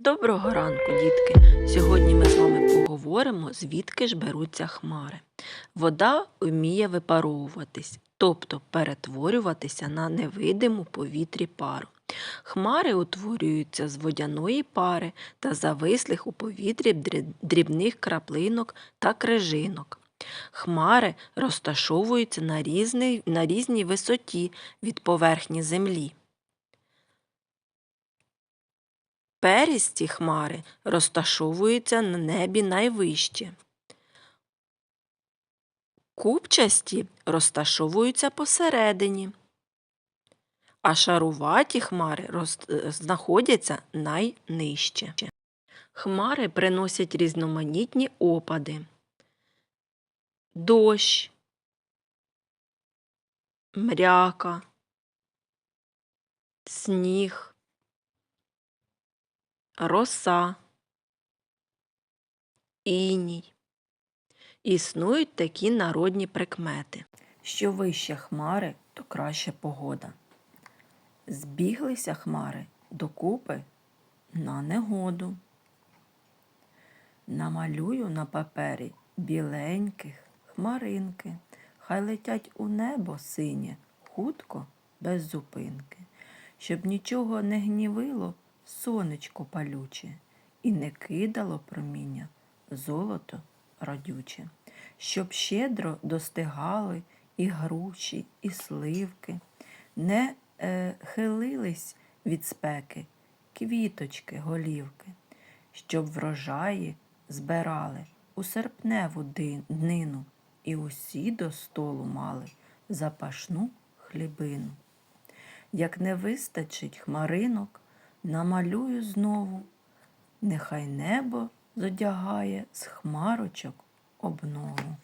Доброго ранку, дітки! Сьогодні ми з вами поговоримо, звідки ж беруться хмари. Вода вміє випаровуватись, тобто перетворюватися на невидиму повітрі пару. Хмари утворюються з водяної пари та завислих у повітрі дрібних краплинок та крижинок. Хмари розташовуються на, різний, на різній висоті від поверхні землі. Перісті хмари розташовуються на небі найвище. Купчасті розташовуються посередині, а шаруваті хмари роз- знаходяться найнижче. Хмари приносять різноманітні опади. Дощ, мряка, сніг, роса, іній. Існують такі народні прикмети. Що вище хмари, то краще погода. Збіглися хмари докупи на негоду. Намалюю на папері біленьких хмаринки, хай летять у небо синє, хутко, без зупинки, щоб нічого не гнівило сонечко палюче, і не кидало проміння золото родюче, щоб щедро достигали і груші, і сливки, не е, хилились від спеки квіточки, голівки, щоб врожаї збирали у серпневу днину і усі до столу мали запашну хлібину. Як не вистачить хмаринок, намалюю знову, нехай небо зодягає з хмарочок обнову.